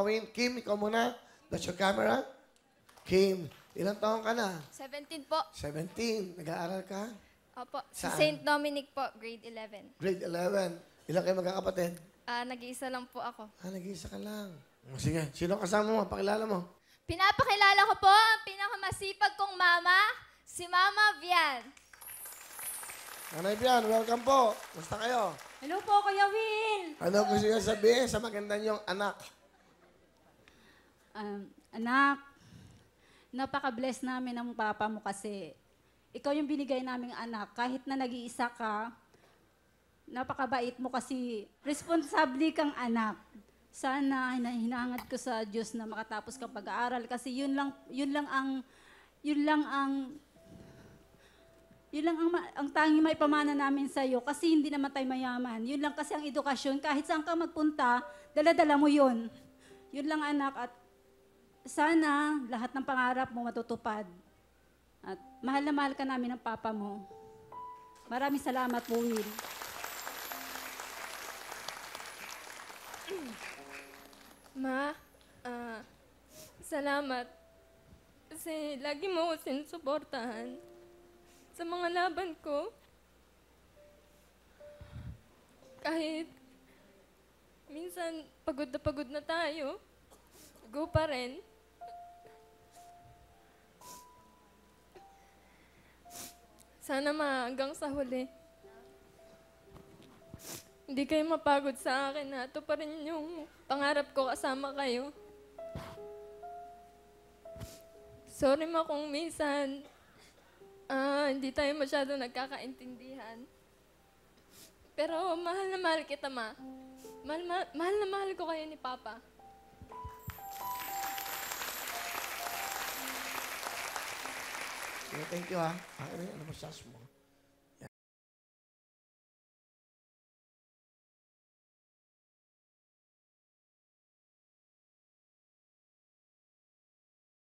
Win, Kim, ikaw muna. That's your camera. Kim, ilang taon ka na? 17 po. 17. Nag-aaral ka? Opo. Sa Saan? St. Dominic po, grade 11. Grade 11. Ilang kayo magkakapatid? Ah, nag-iisa lang po ako. Ah, nag-iisa ka lang. O, Sige, sino kasama mo? Pakilala mo. Pinapakilala ko po ang pinakamasipag kong mama, si Mama Vian. Nanay Bian, welcome po. Musta kayo? Hello po, Kuya Will. Ano gusto niyo sabihin sa maganda niyong anak? Um, anak, napaka-bless namin ng papa mo kasi ikaw yung binigay naming anak. Kahit na nag-iisa ka, napakabait mo kasi responsable kang anak. Sana hina- hinahangad ko sa Diyos na makatapos kang pag-aaral kasi yun lang yun lang ang yun lang ang yun lang ang, ang tanging may pamana namin sa iyo kasi hindi naman tayo mayaman. Yun lang kasi ang edukasyon. Kahit saan ka magpunta, dala-dala mo yun. Yun lang anak at sana lahat ng pangarap mo matutupad. At mahal na mahal ka namin ng papa mo. Maraming salamat po, Will. Ma, ah, salamat. Kasi lagi mo ako sinusuportahan sa mga laban ko. Kahit minsan pagod na pagod na tayo, go pa rin. Sana ma, hanggang sa huli. Hindi kayo mapagod sa akin na ito pa rin yung pangarap ko kasama kayo. Sorry ma kung minsan ah, hindi tayo masyado nagkakaintindihan. Pero mahal na mahal kita ma. Mahal, ma- mahal na mahal ko kayo ni Papa. Sige, thank you ha. Ah, ano, ano massage mo?